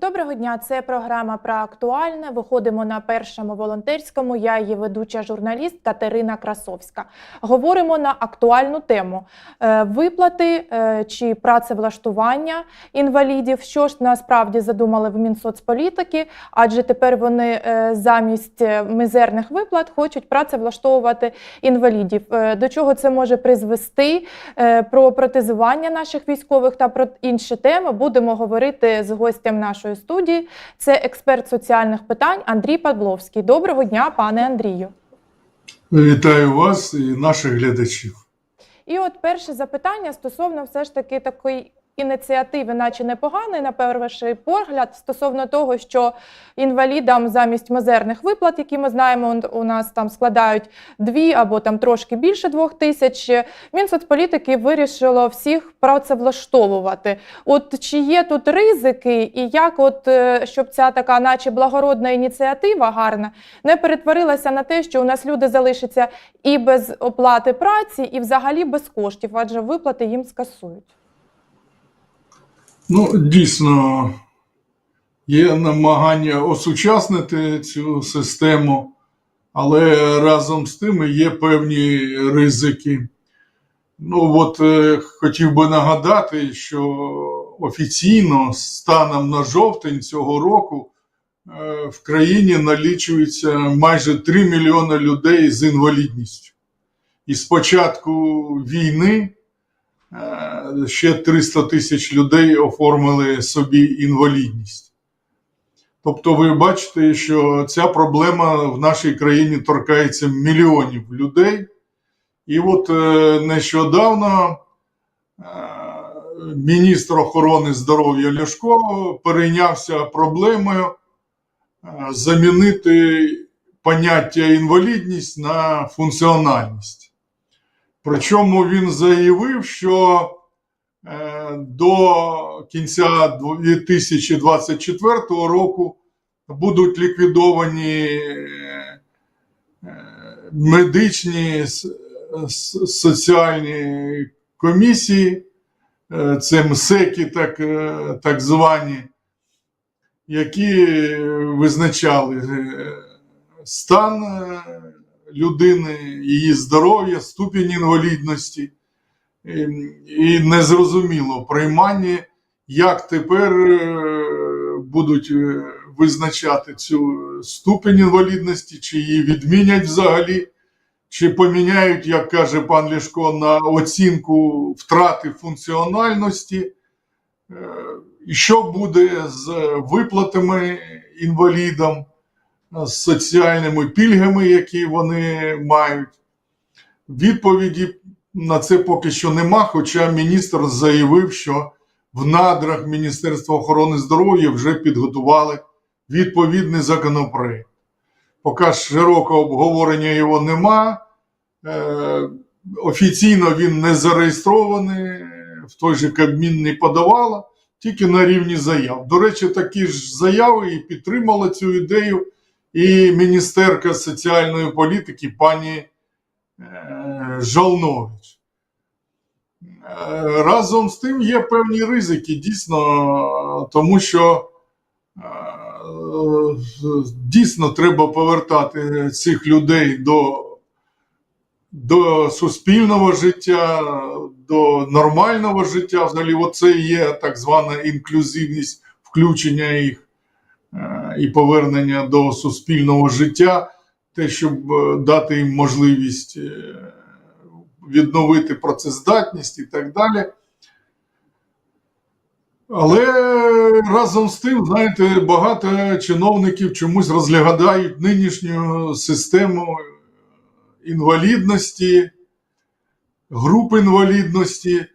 Доброго дня, це програма про актуальне. Виходимо на першому волонтерському. Я її ведуча журналіст Катерина Красовська. Говоримо на актуальну тему Е, виплати е, чи працевлаштування інвалідів. Що ж насправді задумали в Мінсоцполітики, адже тепер вони е, замість мізерних виплат хочуть працевлаштовувати інвалідів. До чого це може призвести? Про протезування наших військових та про інші теми будемо говорити з гостем нашої студії. Це експерт соціальних питань Андрій Павловський. Доброго дня, пане Андрію. Вітаю вас і наших глядачів. І от перше запитання стосовно все ж таки такої ініціативи, наче непоганої, на перший погляд, стосовно того, що інвалідам замість мизерних виплат, які ми знаємо, у нас там складають дві або там трошки більше двох тисяч, Мінсоцполітики вирішило всіх працевлаштовувати. От чи є тут ризики, і як, от е, щоб ця така, наче благородна ініціатива гарна, не перетворилася на те, що у нас люди залишаться і без оплати праці, і взагалі без коштів, адже виплати їм скасують. Ну, дійсно, є намагання осучаснити цю систему, але разом з тим є певні ризики. Ну, от е, хотів би нагадати, що офіційно станом на жовтень цього року е, в країні налічується майже 3 мільйони людей з інвалідністю. І з початку війни ще 300 тисяч людей оформили собі інвалідність. Тобто, ви бачите, що ця проблема в нашій країні торкається мільйонів людей. І от е, нещодавно е, міністр охорони здоров'я Ляшко перейнявся проблемою е, замінити поняття інвалідність на функціональність. Причому він заявив, що е, до кінця 2024 року будуть ліквідовані е, медичні с- с- соціальні комісії, е, це МСЕКи, так, е, так звані, які визначали е, стан е, людини, її здоров'я, ступінь інвалідності. І, і незрозуміло приймання, як тепер е, будуть е, визначати цю ступінь інвалідності, чи її відмінять взагалі, чи поміняють, як каже пан Ляшко, на оцінку втрати функціональності. Е, І що буде з виплатами інвалідам? З соціальними пільгами, які вони мають. Відповіді на це поки що нема, хоча міністр заявив, що в надрах Міністерства охорони здоров'я вже підготували відповідний законопроект. Поки широкого обговорення його нема. Е, офіційно він не зареєстрований, в той же Кабмін не подавала, тільки на рівні заяв. До речі, такі ж заяви і підтримала цю ідею і міністерка соціальної політики пані е, Жолнович. Е, Разом з тим є певні ризики, дійсно, тому що е, дійсно треба повертати цих людей до, до суспільного життя, до нормального життя. Взагалі, оце є так звана інклюзивність включення їх і повернення до суспільного життя, те, щоб е, дати їм можливість е, відновити працездатність і так далі. Але разом з тим, знаєте, багато чиновників чомусь розглядають нинішню систему інвалідності, груп інвалідності,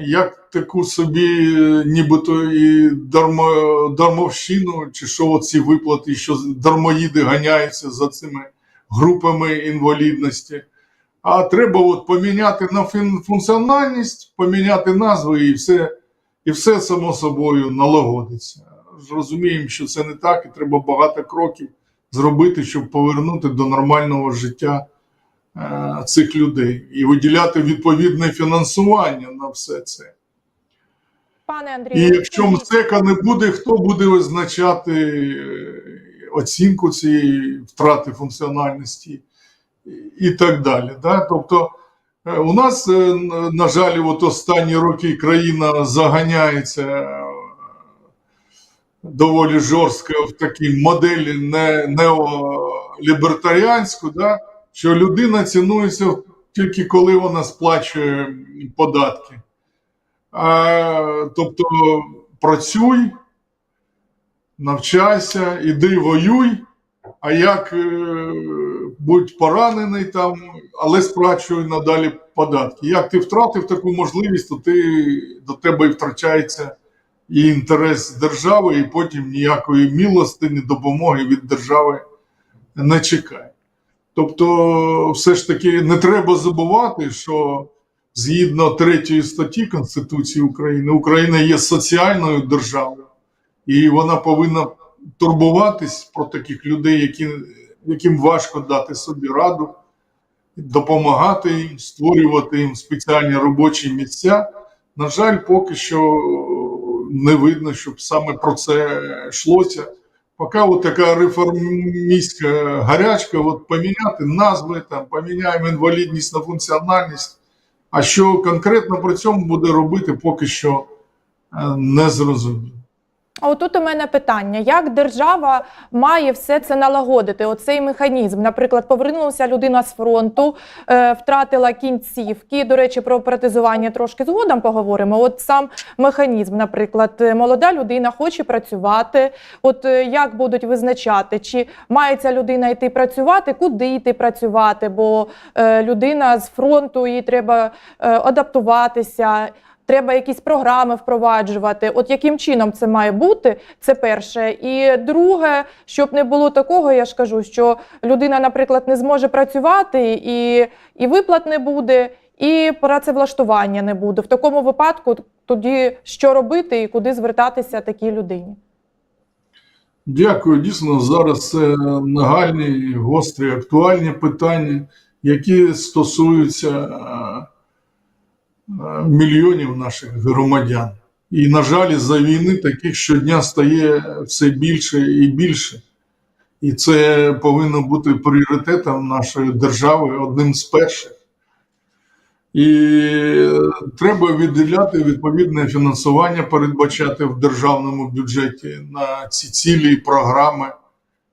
як таку собі, е, нібито і дармо, дармовщину, чи що оці виплати, що дармоїди ганяються за цими групами інвалідності. А треба от поміняти на функціональність, поміняти назви і все, і все само собою налагодиться. Розуміємо, що це не так, і треба багато кроків зробити, щоб повернути до нормального життя цих людей і виділяти відповідне фінансування на все це. Пане І Андрію, якщо скажіть, МСЕКа не буде, хто буде визначати е, оцінку цієї втрати функціональності і так далі. Да? Тобто е, у нас, е, на жаль, от останні роки країна заганяється е, доволі жорстко в такій моделі не, неолібертаріанську, да? Що людина цінується тільки коли вона сплачує податки. А, тобто працюй, навчайся, іди воюй, а як е, будь поранений там, але сплачуй надалі податки. Як ти втратив таку можливість, то ти, до тебе і втрачається і інтерес держави, і потім ніякої милости, ні допомоги від держави не чекає. Тобто, все ж таки не треба забувати, що згідно третьої статті Конституції України, Україна є соціальною державою, і вона повинна турбуватись про таких людей, які, яким важко дати собі раду, допомагати їм, створювати їм спеціальні робочі місця. На жаль, поки що не видно, щоб саме про це йшлося. Поки вот така реформистская гарячка, от поміняти назви, там, поміняємо інвалідність на функціональність. А що конкретно при цьому буде робити, поки що е, не зрозуміло. А отут у мене питання: як держава має все це налагодити? Оцей механізм, наприклад, повернулася людина з фронту, е, втратила кінцівки. До речі, про протезування трошки згодом поговоримо. От сам механізм, наприклад, е, молода людина хоче працювати. От е, як будуть визначати, чи має ця людина йти працювати, куди йти працювати? Бо е, людина з фронту їй треба е, адаптуватися. Треба якісь програми впроваджувати. От яким чином це має бути? Це перше. І друге, щоб не було такого, я ж кажу, що людина, наприклад, не зможе працювати, і, і виплат не буде, і працевлаштування не буде. В такому випадку тоді що робити і куди звертатися такій людині? Дякую. Дійсно, зараз це нагальні, гострі, актуальні питання, які стосуються мільйонів наших громадян. І, на жаль, за війни таких щодня стає все більше і більше. І це повинно бути пріоритетом нашої держави, одним з перших. І треба виділяти відповідне фінансування, передбачати в державному бюджеті на ці цілі програми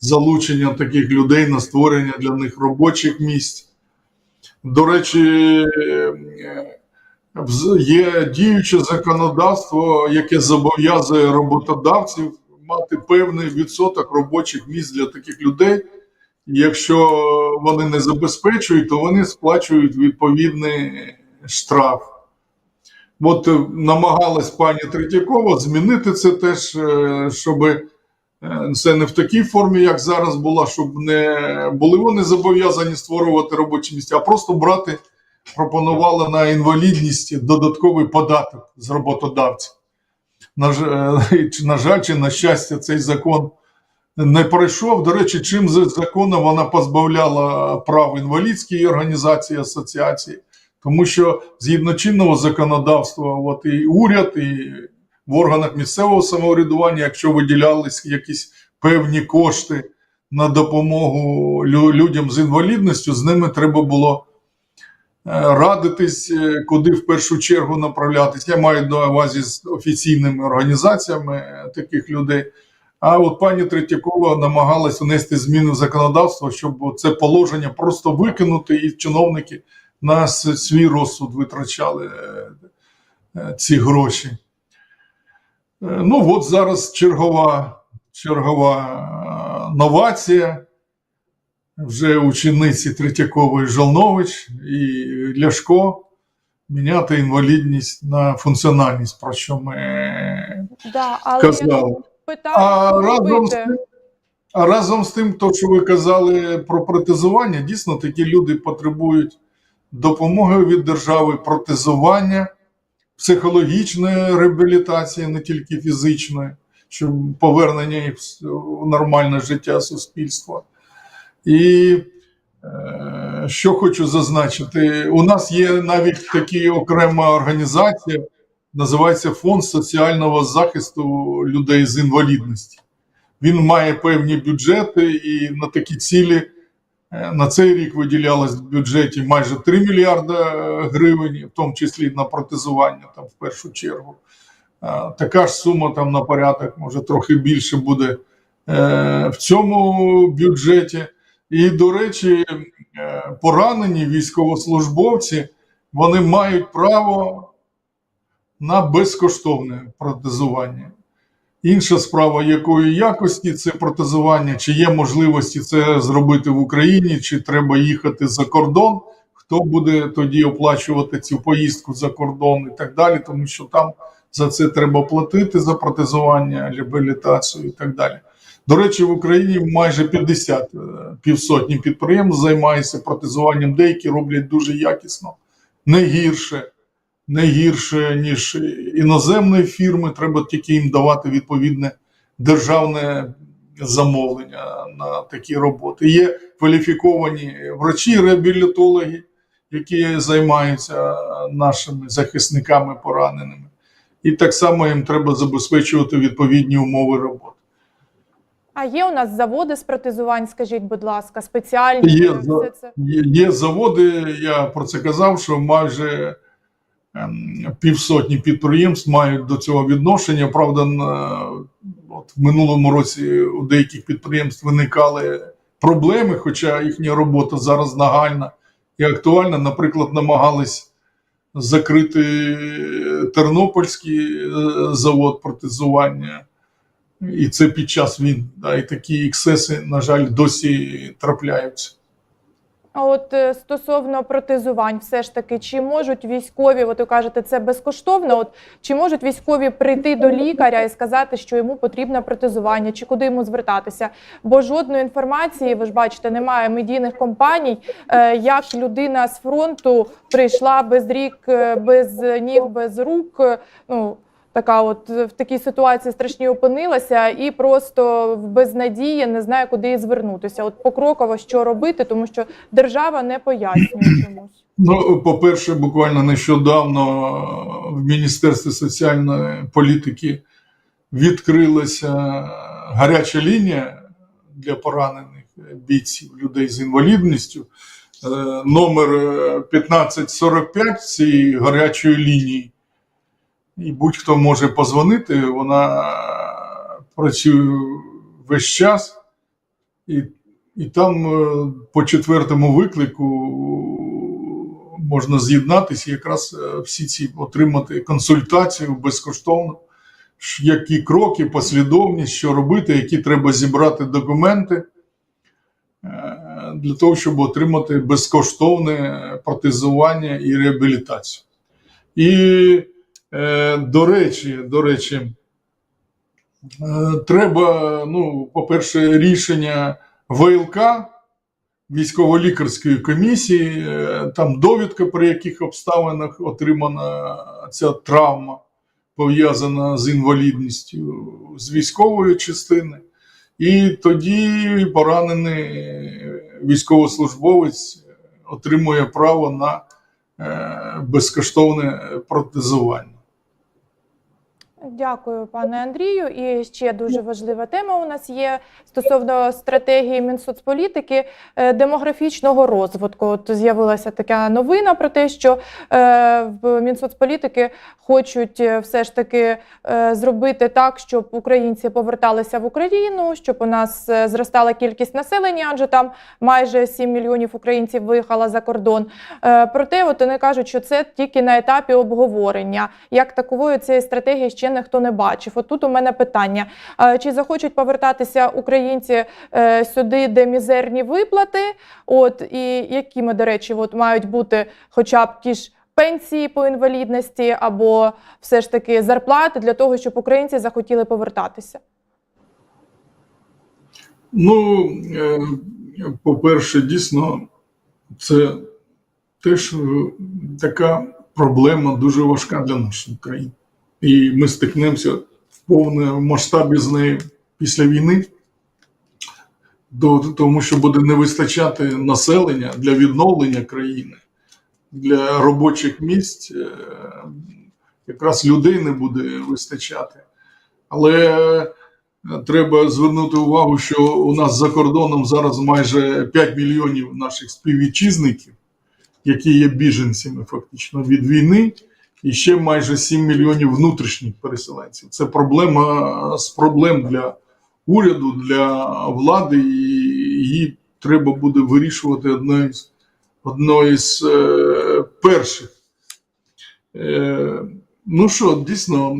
залучення таких людей на створення для них робочих місць. До речі, е, є діюче законодавство, яке зобов'язує роботодавців мати певний відсоток робочих місць для таких людей. Якщо вони не забезпечують, то вони сплачують відповідний штраф. От е, намагалась пані Третьякова змінити це теж, е, щоб е, це не в такій формі, як зараз була, щоб не були вони зобов'язані створювати робочі місця, а просто брати пропонували на інвалідність додатковий податок з роботодавців. На, е, на жаль, чи на щастя, цей закон не пройшов. До речі, чим з законом вона позбавляла прав інвалідській організації асоціації, тому що згідно чинного законодавства, от і уряд, і в органах місцевого самоврядування, якщо виділялись якісь певні кошти на допомогу людям з інвалідністю, з ними треба було радитись, е, куди в першу чергу направлятись. Я маю на увазі з офіційними організаціями е, таких людей. А от пані Третьякова намагалась внести зміни в законодавство, щоб це положення просто викинути, і чиновники на свій розсуд витрачали е, е, ці гроші. Е, Ну, от зараз чергова, чергова е, новація. Вже учениці Третьякової Жолнович і Ляшко міняти інвалідність на функціональність, про що ми Да, але казали. я питаю, А разом з тим, а разом з тим, то, що ви казали про протезування, дійсно такі люди потребують допомоги від держави, протезування, психологічної реабілітації, не тільки фізичної, щоб повернення їх в нормальне життя суспільства. І е, що хочу зазначити, у нас є навіть такі окрема організація називається Фонд соціального захисту людей з інвалідністю. Він має певні бюджети, і на такі цілі е, на цей рік виділялось в бюджеті майже 3 мільярда гривень, в тому числі на протезування, там в першу чергу. Е, Така ж сума там на порядок, може трохи більше буде е, в цьому бюджеті. І, до речі, е, поранені військовослужбовці вони мають право на безкоштовне протезування. Інша справа, якої якості це протезування, чи є можливості це зробити в Україні, чи треба їхати за кордон, хто буде тоді оплачувати цю поїздку за кордон і так далі, тому що там за це треба платити за протезування, реабілітацію і так далі. До речі, в Україні майже 50 е, півсотні підприємств займаються протезуванням, деякі роблять дуже якісно, не гірше, не гірше, ніж іноземні фірми. Треба тільки їм давати відповідне державне замовлення на такі роботи. Є кваліфіковані врачі-реабілітологи, які займаються нашими захисниками пораненими. І так само їм треба забезпечувати відповідні умови роботи. А є у нас заводи з протезувань, скажіть, будь ласка, спеціальні Є, все це. Є, є заводи, я про це казав, що майже ем, півсотні підприємств мають до цього відношення. Правда, на, от в минулому році у деяких підприємств виникали проблеми, хоча їхня робота зараз нагальна і актуальна. Наприклад, намагались закрити Тернопільський е, завод протезування. І це під час війни. Да, і такі ексеси, на жаль, досі трапляються. А от е, стосовно протезувань, все ж таки, чи можуть військові, от ви кажете, це безкоштовно? От чи можуть військові прийти до лікаря і сказати, що йому потрібне протезування, чи куди йому звертатися? Бо жодної інформації, ви ж бачите, немає медійних компаній, е, як людина з фронту прийшла без рік, е, без ніг, без рук. Ну така, от в такій ситуації страшній опинилася, і просто в безнадії не знає, куди їй звернутися. От покроково що робити, тому що держава не пояснює чомусь. Ну, по-перше, буквально нещодавно в Міністерстві соціальної політики відкрилася гаряча лінія для поранених бійців, людей з інвалідністю. Е, Номер е, 1545 цієї гарячої лінії. І будь-хто може позвонити, вона працює весь час. І і там е, по четвертому виклику можна з'єднатися якраз е, всі ці отримати консультацію безкоштовно, які кроки, послідовність, що робити, які треба зібрати документи е, для того, щоб отримати безкоштовне протезування і реабілітацію. І, до речі, до речі, е, треба, ну, по-перше, рішення ВЛК військово-лікарської комісії, е, там довідка, при яких обставинах отримана ця травма, пов'язана з інвалідністю з військової частини. І тоді поранений військовослужбовець отримує право на е, безкоштовне протезування. Дякую, пане Андрію. І ще дуже важлива тема у нас є стосовно стратегії Мінсоцполітики е, демографічного розвитку. От з'явилася така новина про те, що е, в Мінсоцполітики хочуть е, все ж таки зробити так, щоб українці поверталися в Україну, щоб у нас зростала кількість населення, адже там майже 7 мільйонів українців виїхало за кордон. Проте, от вони кажуть, що це тільки на етапі обговорення. Як такової цієї стратегії ще ніхто не бачив. От тут у мене питання: Е, чи захочуть повертатися українці е, сюди, де мізерні виплати? От і якими, до речі, от мають бути хоча б ті ж. Пенсії по інвалідності або все ж таки зарплати для того, щоб українці захотіли повертатися. Ну, е, по-перше, дійсно, це теж така проблема дуже важка для нашої країни. І ми стикнемося в повному масштабі з нею після війни, тому що буде не вистачати населення для відновлення країни, для робочих місць. е, якраз людей не буде вистачати. Але е, треба звернути увагу, що у нас за кордоном зараз майже 5 мільйонів наших співвітчизників, які є біженцями фактично від війни, і ще майже 7 мільйонів внутрішніх переселенців. Це проблема з проблем для уряду, для влади, і її треба буде вирішувати одною з, одною з е, перших. Е, ну що, дійсно,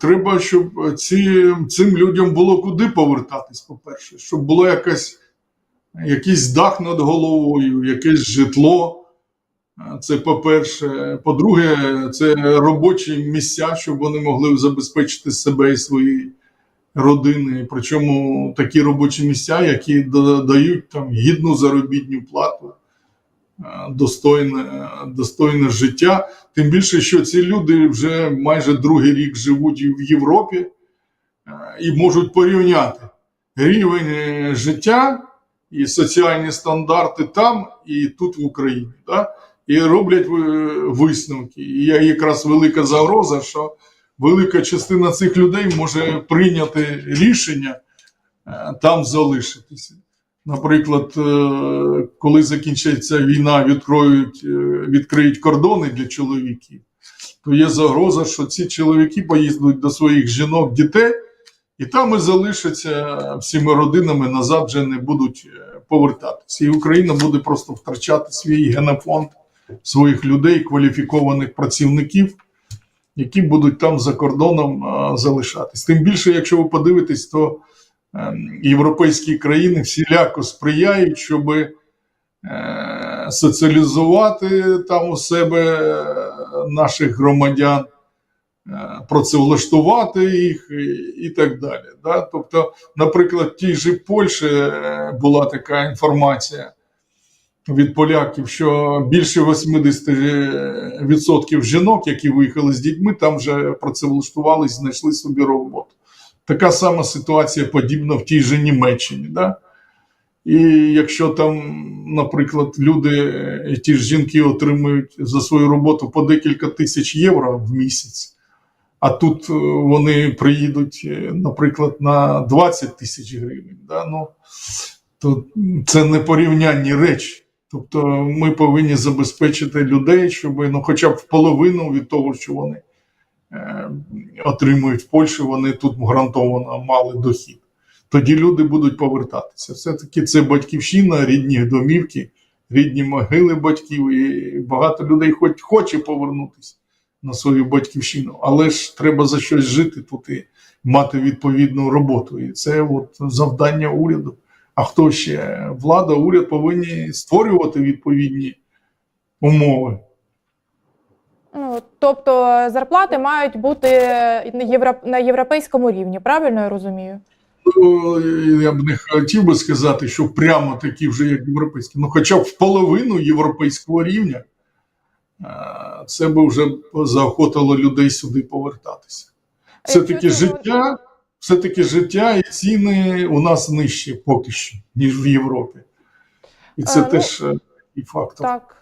треба, щоб ці, цим людям було куди повертатись, по-перше, щоб було якась, якийсь дах над головою, якесь житло. Це по-перше. По-друге, це робочі місця, щоб вони могли забезпечити себе і свої родини. Причому такі робочі місця, які да- дають там гідну заробітну плату, е, достойне, достойне життя. Тим більше, що ці люди вже майже другий рік живуть в Європі е, і можуть порівняти рівень е, життя і соціальні стандарти там і тут в Україні. Да? І роблять е, висновки. І є якраз велика загроза, що велика частина цих людей може прийняти рішення е, там залишитися. Наприклад, е, коли закінчиться війна, відкроють, відкриють кордони для чоловіків, то є загроза, що ці чоловіки поїздуть до своїх жінок, дітей, і там і залишаться всіми родинами, назад вже не будуть повертатися. І Україна буде просто втрачати свій генофонд своїх людей, кваліфікованих працівників, які будуть там за кордоном залишатись. Тим більше, якщо ви подивитесь, то ем, європейські країни всіляко сприяють, щоб е, соціалізувати там у себе е, наших громадян, е, працевлаштувати їх і, так далі. Да? Тобто, наприклад, в тій же Польщі була така інформація від поляків, що більше 80% жінок, які виїхали з дітьми, там вже працевлаштувались, знайшли собі роботу. Така сама ситуація подібна в тій же Німеччині. Да? І якщо там, наприклад, люди, е, ті ж жінки отримують за свою роботу по декілька тисяч євро в місяць, а тут е, вони приїдуть, е, наприклад, на 20 тисяч гривень, да? ну, то це не порівнянні речі. Тобто ми повинні забезпечити людей, щоб ну, хоча б в половину від того, що вони е, отримують в Польщі, вони тут гарантовано мали дохід. Тоді люди будуть повертатися. Все-таки це батьківщина, рідні домівки, рідні могили батьків, і багато людей хоч хоче повернутися на свою батьківщину, але ж треба за щось жити тут і мати відповідну роботу. І це от завдання уряду. А хто ще? Влада, уряд повинні створювати відповідні умови. Ну, тобто зарплати мають бути на євро- на європейському рівні, правильно я розумію? Ну, Я б не хотів би сказати, що прямо такі вже як європейські, ну хоча б в половину європейського рівня е, це би вже заохотило людей сюди повертатися. А Все-таки якщо життя, все-таки життя і ціни у нас нижчі поки що, ніж в Європі. І це А, ну, теж е, і фактор. Так.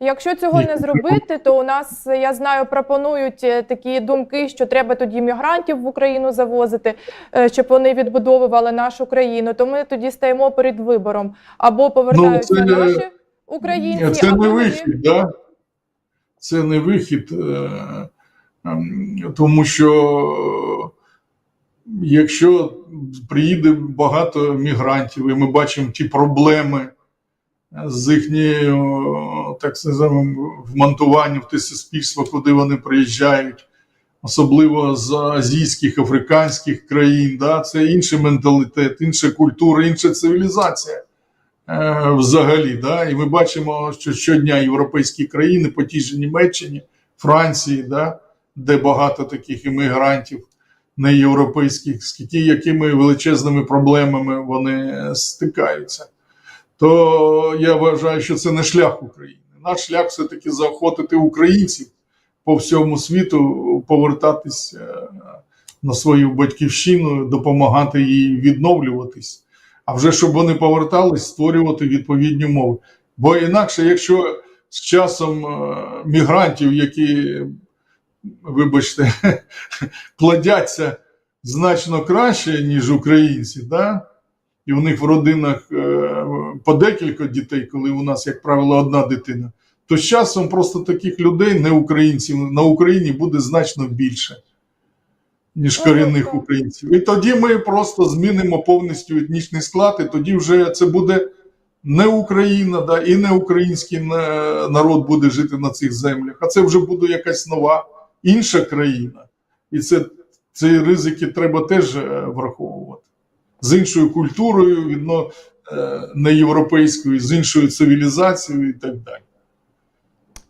Якщо цього не зробити, то у нас, я знаю, пропонують е, такі думки, що треба тоді мігрантів в Україну завозити, е, щоб вони відбудовували нашу країну. То ми тоді стаємо перед вибором або повертаються Ну, це- наші українці, Це або не вони- вихід, да? Це не вихід, ем, тому що якщо приїде багато мігрантів, і ми бачимо ті проблеми з їхньою, так сказати, вмонтуванням в те суспільство, куди вони приїжджають, особливо з азійських, африканських країн, да? це інший менталітет, інша культура, інша цивілізація е, взагалі. Да? І ми бачимо, що щодня європейські країни, по тій же Німеччині, Франції, да? де багато таких іммігрантів неєвропейських, з які- якими величезними проблемами вони стикаються. То я вважаю, що це не шлях України. Наш шлях все-таки заохотити українців по всьому світу повертатись е, на свою батьківщину, допомагати їй відновлюватись. А вже щоб вони повертались, створювати відповідні умови. Бо інакше, якщо з часом е, мігрантів, які вибачте, плодяться значно краще, ніж українці, да? і у них в родинах е, по декілька дітей, коли у нас, як правило, одна дитина, то з часом просто таких людей, не українців, на Україні буде значно більше, ніж корінних українців. І тоді ми просто змінимо повністю етнічний склад, і тоді вже це буде не Україна, да, і не український народ буде жити на цих землях, а це вже буде якась нова інша країна. І це, ці ризики треба теж е, враховувати. З іншою культурою, відно е, не європейською, з іншою цивілізацією і так далі.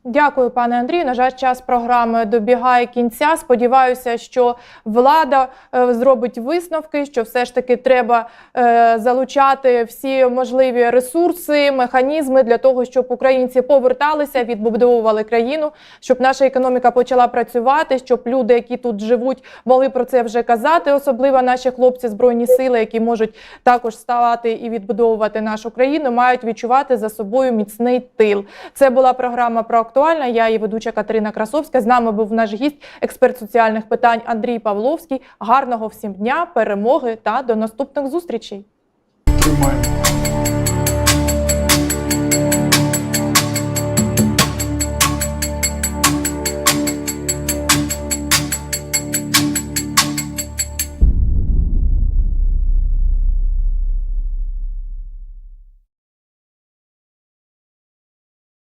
Дякую, пане Андрію. На жаль, час програми добігає кінця. Сподіваюся, що влада е, зробить висновки, що все ж таки треба е, залучати всі можливі ресурси, механізми для того, щоб українці поверталися, відбудовували країну, щоб наша економіка почала працювати, щоб люди, які тут живуть, могли про це вже казати, особливо наші хлопці збройні сили, які можуть також ставати і відбудовувати нашу країну, мають відчувати за собою міцний тил. Це була програма про актуальне. Я її ведуча Катерина Красовська. З нами був наш гість, експерт соціальних питань Андрій Павловський. Гарного всім дня, перемоги та до наступних зустрічей.